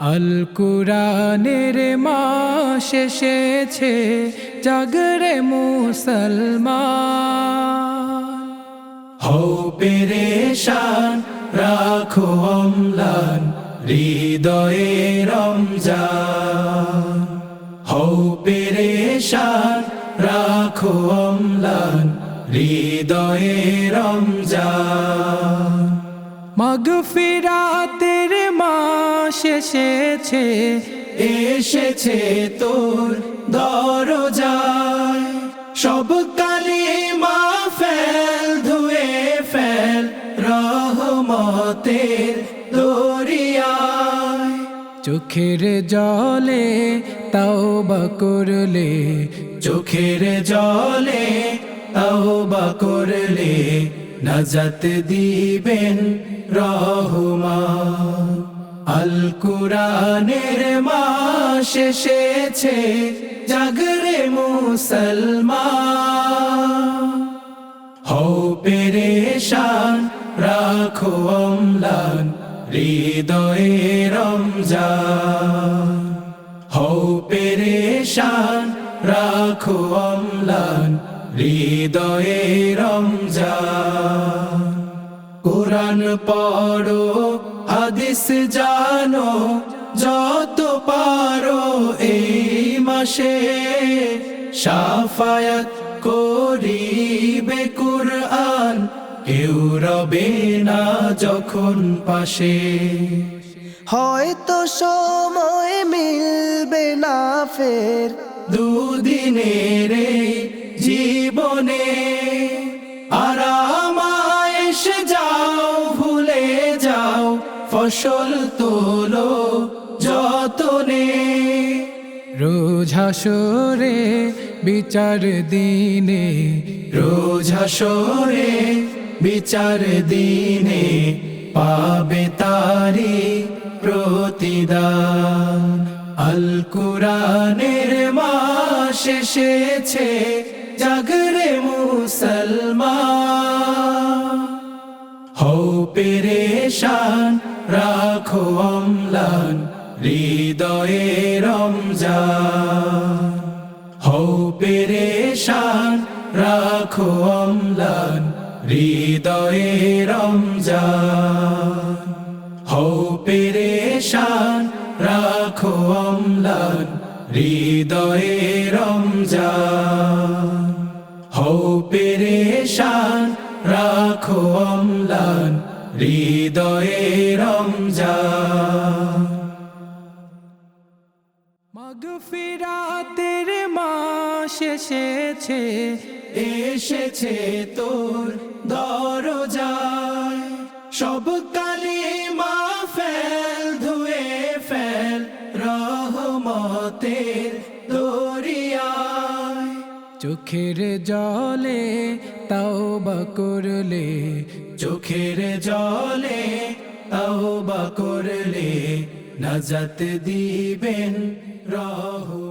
আল কুরানের মাস এসেছে জাগরে মুসলমান। হও পেরেশান, রাখো অম্লান, হৃদয়ে রমজান। হও পেরেশান, রাখো অম্লান, হৃদয়ে রমজান। মাগফিরাতের মাস এসেছে এসেছে তোর দরজায়। সব কালি মা ফেল, ধুয়ে ফেল রহমতের দরিয়ায়। চোখের জলে তাও করলে, চোখের জলে তাওবা করলে নাজাত দিবেন রহমান আল কুরানের মাস এসেছে, জাগরে মুসলমান। হও পেরেশান, রাখো অম্লান, হৃদয়ে রমজান। হও পেরেশান, রাখো অম্লান হৃদয়ে রমজান। কোরআন পড়ো হাদিস জানো যত পারো এই মাসে সাফায়াত করিবে কুরআন। কেউ রবে না যখন পাশে। হয়তো সময় মিলবে না ফের। দুদিনের এই জীবনে। আরামায় এসে যাও ভুলে যাও ফসল তোলো যতনে। রোজ হাসরে বিচার দিনে রোজ হাসরে বিচার দিনে পাবে তারি প্রতিদান। আল কুরানের মাস এসেছে জাগরে মুসলমান। হও পেরেশান রাখো অম্লান, হৃদয়ে রমজান। হও পেরেশান রাখো অম্লান, হৃদয়ে রমজান। হও পেরেশান রাখো অম্লান, হৃদয়ে রমজান। হও পেরেশান রাখো অম্লান হৃদয়ে রমজান। মাগফিরাতের মাস এসেছে এসেছে তোর দরজায়। সব কালি মা ফেল ধুয়ে ফেল রহমতের চোখের জলে তাওবা করলে চোখের জলে তাওবা করলে নাজাত দিবেন রহমান